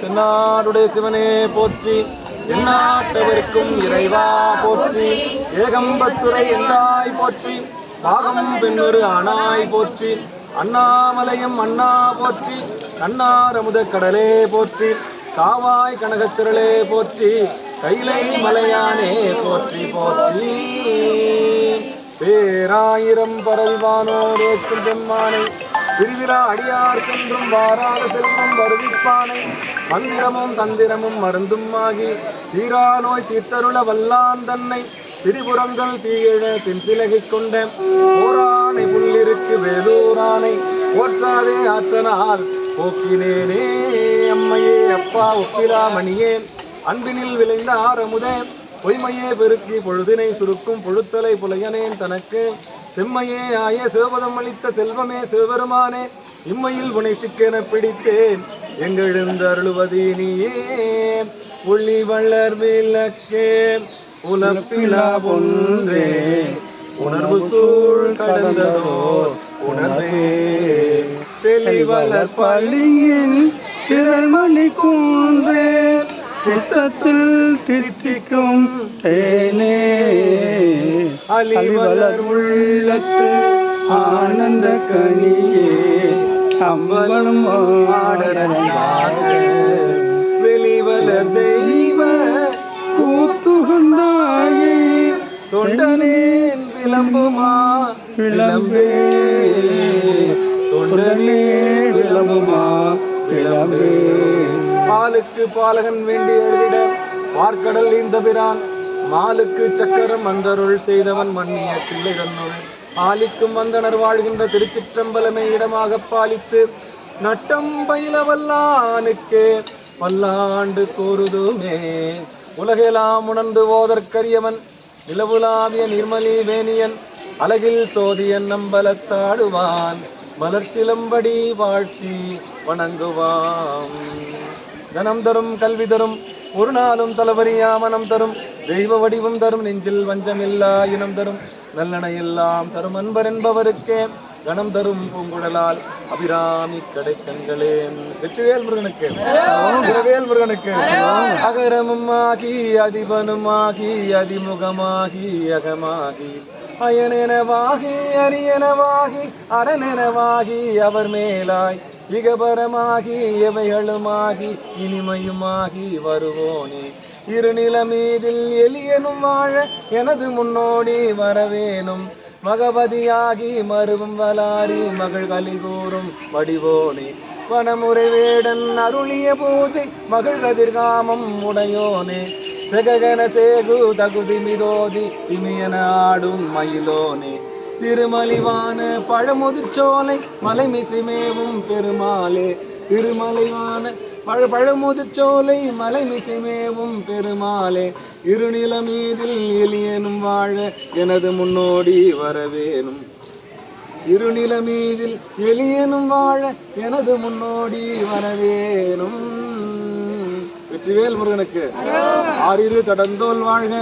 தென்னாடுடைய சிவனே போற்றி எந்நாட்டவருக்கும் இறைவா போற்றி ஏகம்பத்துரை எந்தாய் போற்றி பாகம் பெண்ணொரு ஆனாய் போற்றி அண்ணாமலையும் அண்ணா போற்றி அண்ணாரமுத கடலே போற்றி காவாய் கனகத்திரளே போற்றி கைலை மலையானே போற்றி போற்றி. பேராயிரம் பரவிவானோர் ஏற்றும் பெம்மானை திருவிழா அடியார்க்கென்றும் வாராத செல்வம் வருவிப்பானை. மந்திரமும் தந்திரமும் மருந்தும் ஆகி தீரா நோய் தீர்த்தருள வல்லான் தன்னை. திரிபுரங்கள் தீயிழ தின்சிலகிக் கொண்ட போரானை புள்ளிருக்கு வேலூரானை. போற்றாதே ஆற்றனால் போக்கினேனே அம்மையே அப்பா ஒப்பிலாமணியே அன்பினில் விளைந்த ஆரமுதே. பொய்மையே பெருக்கி பொழுதினை சுருக்கும் பொழுத்தலை புலையனேன் தனக்கு. செம்மையே ஆய சிவபதம் அளித்த செல்வமே சிவபெருமானே இம்மையில் உனை சிக்கென பிடித்தேன். எங்கெழுந்து அருளுவதி நீயே ஒளி வளர் விளக்கே உலப்பிலா ஒன்றே உணர்வு சூழ் கடந்ததோ உணர்வே. தெளிவளர் பள்ளியின் திரள்மணி குன்றே. சித்தத்தில் தித்திக்கும் தேனே. அலிவலர் உள்ளத்து ஆனந்த கனியே. அம்பலம் வெளிவளர் தெய்வ கூத்துகந்தாயே. தொண்டனேன் விளம்புமா? விளம்பே. தொண்டனே விளம்புமா? பாலுக்கு பாலகன் வேண்டி எழுதிட பார்க்கடல் இந்தபிரான் மாலுக்கு சக்கரம் அந்தருள் செய்தவன் மன்னிய பிள்ளை தன்னுள் ஆலிக்கும் வந்தனர் வாழ்கின்ற திருச்சிற்றம்பலமை இடமாக பாலித்து நட்டம் பயில வல்லானுக்கே பல்லாண்டு கூறுதுமே உலகெல்லாம் உணர்ந்து ஓதற்கரியவன் நிலவுலாவிய நிர்மலி வேணியன் அழகில் சோதியன் நம்பலத்தாடுவான். மலர்ச்சிலம்படி வாழ்த்தி வணங்குவாம். தனம் தரும் கல்வி தரும் ஒரு நாளும் தலவரியா மனம் தரும். தெய்வ வடிவம் தரும் நெஞ்சில் வஞ்சமில்லா இனம் தரும். நல்லன எல்லாம் தரும் அன்பர் என்பவருக்கே கணம் தரும் பூங்குழலால் அபிராமி கடை கடைக்கண்களே. வெற்றிவேல் முருகனுக்கு. வேல் முருகனுக்கு. அகரமும் ஆகி அதிபனுமாகி அதிமுகமாகி அகமாகி. அயனெனவாகி அரியனவாகி அரணெனவாகி அவர் மேலாய். இகபரமாகி எவைகளுமாகி இனிமையுமாகி வருவோனே. இருநில மீதில் எளியனும் வாழ எனது முன்னோடி வரவேனும் மகபதியாகி மருவும் வலாரி மகள் கலிகூறும் வடிவோனே வனமுறை வேடன் அருளிய பூஜை மகள் கதிர்காமம் உடையோனே. செககன சேகு தகுதி மிதோதி இமியன ஆடும் மயிலோனே. திருமலிவான பழமுதிர்ச்சோலை மலைமிசிமேவும் பெருமாளே. திருமலைவான பழ பழமுதிர்ச்சோலை மலைமிசிமேவும் பெருமாளே இருநிலமீதில் எளியனும் வாழ எனது முன்னோடி வரவேணும். இருநிலமீதில் எளியனும் வாழ எனது முன்னோடி வரவேணும். வெற்றிவேல் முருகனுக்கு. ஆறிரு தடந்தோல் வாழ்க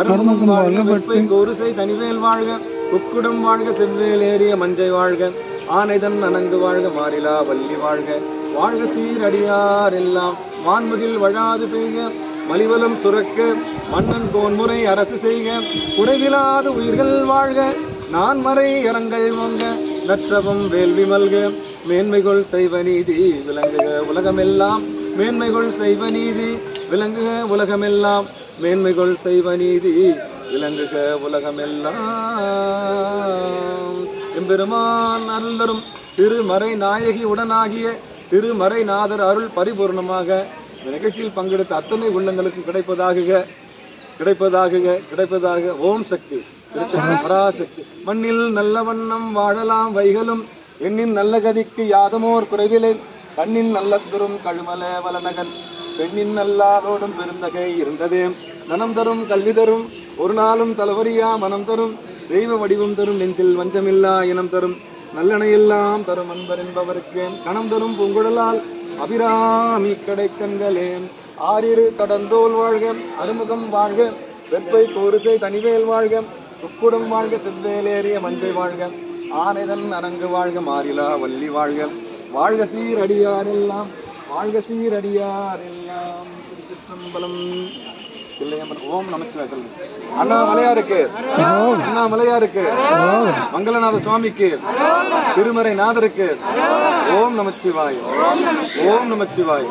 அருமுகம் வாழ்க வெப்பை கோருசை தனிவேல் வாழ்க உக்குடம் வாழ்க செவ்வேல் ஏறிய மஞ்சை வாழ்க ஆனைதன் அணங்கு வாழ்க மாறிலா வள்ளி வாழ்க. வாழ்க சீரடியார் எல்லாம். வான்மதில் வழாது பெய்க மலிவலம் சுரக்க மன்னன் கோன்முறை அரசு செய்க. குறைவிலாத உயிர்கள் வாழ்க நான் மறை அரங்கள் வங்க நற்றவம் வேள்வி மல்க மேன்மைகள் செய்வ நீதி விளங்குக உலகமெல்லாம். மேன்மைகள் செய்வ நீதி விளங்குக உலகமெல்லாம். மேன்மைகள் செய்வ நீதி விளங்குக உலகமெல்லாம். எம்பெருமான் அருள்தரும் திருமறை நாயகி உடனாகிய திருமறை நாதர் அருள் பரிபூர்ணமாக இந்த நிகழ்ச்சியில் பங்கெடுத்த அத்தனை உள்ளங்களுக்கு கிடைப்பதாக கிடைப்பதாக கிடைப்பதாக ஓம் சக்தி பராசக்தி. மண்ணில் நல்ல வண்ணம் வாழலாம் வைகளும் எண்ணின் நல்ல கதிக்கு யாதமோர் குறைவிலே. கண்ணின் நல்ல துரும் கழுமல வலநகன் பெண்ணின் நல்லாரோடும் பெருந்தகை இருந்ததே. நனம் தரும் கல்வி தரும் ஒரு நாளும் தலைவரியா மனம் தரும். தெய்வ வடிவம் தரும் நெஞ்சில் வஞ்சமில்லா இனம் தரும். நல்லணையெல்லாம் தரும் அன்பர் என்பவருக்கு கணம் தரும் பூங்குழலால் அபிராமி கடைக்கண்களே. ஆறிரு கடந்தோல் வாழ்க அறுமுகம் வாழ்க வெப்பை கோரிசை தனிவேல் வாழ்க உக்குடம் வாழ்க செவ்வேலேறிய மஞ்சை வாழ்க ஆனைதன் அரங்கு வாழ்க மாறிலா வள்ளி வாழ்க. வாழ்க சீரடியாரெல்லாம் வாழ்க சீரடியாரெல்லாம் திருச்சிற்றம்பலம். தில்லையம்பலம் ஓம் நமச்சிவாய சொல்லுங்க. அண்ணா மலையாருக்கு. அண்ணா மலையாருக்கு. மங்களநாத சுவாமிக்கு. திருமறை நாதருக்கு ஓம் நமச்சிவாய் ஓம் நமச்சிவாய்